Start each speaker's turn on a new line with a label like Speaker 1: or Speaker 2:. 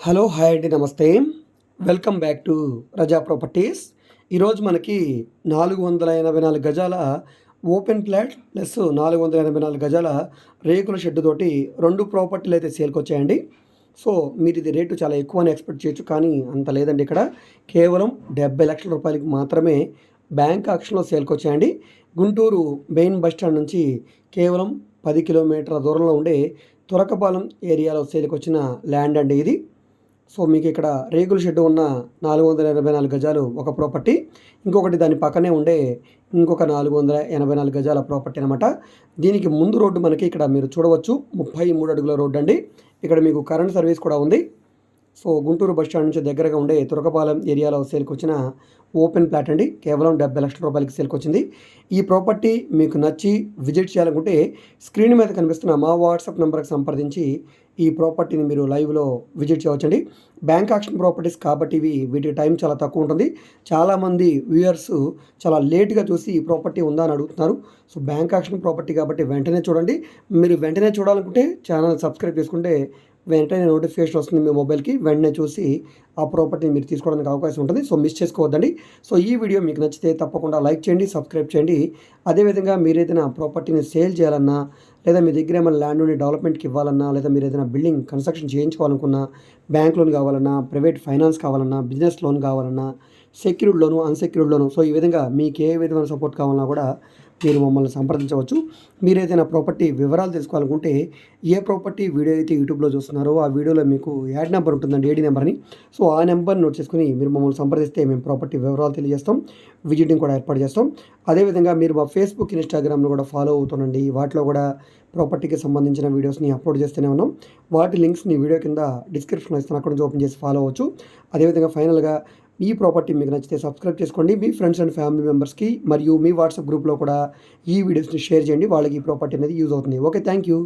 Speaker 1: Hello hi అండి నమస్తే. Welcome back to Raza properties. ఈరోజు మనకి నాలుగు వందల ఎనభై నాలుగు గజాల ఓపెన్ ప్లాట్ ప్లస్ నాలుగు వందల ఎనభై నాలుగు గజాల రేకుల షెడ్ తోటి రెండు ప్రాపర్టీలు అయితే సేల్కి వచ్చాయండి. సో మీరు ఇది రేటు చాలా ఎక్కువ అని ఎక్స్పెక్ట్ చేయొచ్చు కానీ అంత లేదండి ఇక్కడ. కేవలం డెబ్బై లక్షల రూపాయలకి మాత్రమే బ్యాంక్ ఆక్షన్లో సేల్కి వచ్చాయండి. గుంటూరు మెయిన్ బస్ స్టాండ్ నుంచి కేవలం పది కిలోమీటర్ల దూరంలో ఉండే తురకపాలెం ఏరియాలో సేల్కి వచ్చిన ల్యాండ్ అండి ఇది. సో మీకు ఇక్కడ రేకుల షెడ్ ఉన్న నాలుగు వందల ఎనభై నాలుగు గజాలు ఒక ప్రాపర్టీ. ఇంకొకటి దాని పక్కనే ఉండే ఇంకొక నాలుగు వందల ఎనభై నాలుగు గజాల ప్రాపర్టీ అనమాట దీనికి ముందు రోడ్డు మనకి ఇక్కడ మీరు చూడవచ్చు. ముప్పై మూడు అడుగుల రోడ్డు అండి. ఇక్కడ మీకు కరెంట్ సర్వీస్ కూడా ఉంది. సో గుంటూరు బస్ స్టాండ్ నుంచి దగ్గరగా ఉండే తురకపాలెం ఏరియాలో సేల్కి వచ్చిన ఓపెన్ ప్లాట్ అండి. కేవలం డెబ్బై లక్షల రూపాయలకి సేల్కి వచ్చింది ఈ ప్రాపర్టీ మీకు నచ్చి విజిట్ చేయాలనుకుంటే స్క్రీన్ మీద కనిపిస్తున్న మా వాట్సాప్ నెంబర్కి సంప్రదించి ఈ ప్రాపర్టీని మీరు లైవ్లో విజిట్ చేయవచ్చండి. బ్యాంక్ ఆక్షన్ ప్రాపర్టీస్ కాబట్టి ఇవి వీటి టైం చాలా తక్కువ ఉంటుంది. చాలామంది వ్యూయర్స్ చాలా లేట్గా చూసి ఈ ప్రాపర్టీ ఉందా అని అడుగుతున్నారు. సో బ్యాంక్ ఆక్షన్ ప్రాపర్టీ కాబట్టి వెంటనే చూడండి. మీరు వెంటనే చూడాలనుకుంటే ఛానల్ సబ్స్క్రైబ్ చేసుకుంటే వెంటనే నోటిఫికేషన్ వస్తుంది మీ మొబైల్కి. వెంటనే చూసి ఆ ప్రాపర్టీని మీరు తీసుకోవడానికి అవకాశం ఉంటుంది. సో మిస్ చేసుకోవద్దండి. సో ఈ వీడియో మీకు నచ్చితే తప్పకుండా లైక్ చేయండి సబ్స్క్రైబ్ చేయండి. అదేవిధంగా మీరు ఏదైనా ప్రాపర్టీని సేల్ చేయాలన్నా లేదా మీ దగ్గర ఏమైనా ల్యాండ్ ఉండి డెవలప్మెంట్కి ఇవ్వాలన్నా లేదా మీరు ఏదైనా బిల్డింగ్ కన్స్ట్రక్షన్ చేయించుకోవాలనుకున్నా బ్యాంక్ లోన్ కావాలన్నా ప్రైవేట్ ఫైనాన్స్ కావాలన్నా బిజినెస్ లోన్ కావాలన్నా secured loan unsecured loan so ఈ విధంగా మీకు ఏ విధమైన సపోర్ట్ కావాలన్నా కూడా మీరు మమ్మల్ని సంప్రదించవచ్చు. మీరు ఏదైనా ప్రాపర్టీ వివరాలు తెలుసుకోవాలనుకుంటే ఏ ప్రాపర్టీ వీడియో అయితే యూట్యూబ్లో చూస్తున్నారో ఆ వీడియోలో మీకు యాడ్ నెంబర్ ఉంటుందండి ఏడీ నెంబర్ని సో ఆ నెంబర్ నోట్ చేసుకుని మీరు మమ్మల్ని సంప్రదిస్తే మేము ప్రాపర్టీ వివరాలు తెలియజేస్తాం విజిటింగ్ కూడా ఏర్పాటు చేస్తాం. అదేవిధంగా మీరు మా ఫేస్బుక్ ఇన్స్టాగ్రామ్ను కూడా ఫాలో అవుతుండండి. వాటిలో కూడా ప్రాపర్టీకి సంబంధించిన వీడియోస్ని అప్లోడ్ చేస్తూనే ఉన్నాం. వాటి లింక్స్ని వీడియో కింద డిస్క్రిప్షన్లో ఇస్తాను. అక్కడ నుంచి ఓపెన్ చేసి ఫాలో అవ్వచ్చు. అదేవిధంగా ఫైనల్గా ఈ ప్రాపర్టీ మీకు నచ్చితే సబ్స్క్రైబ్ చేసుకోండి. మీ ఫ్రెండ్స్ అండ్ ఫ్యామిలీ మెంబర్స్కి మరియు మీ వాట్సాప్ గ్రూప్లో కూడా ఈ వీడియోస్ని షేర్ చేయండి. వాళ్ళకి ఈ ప్రాపర్టీ అనేది యూజ్ అవుతుంది. Okay thank you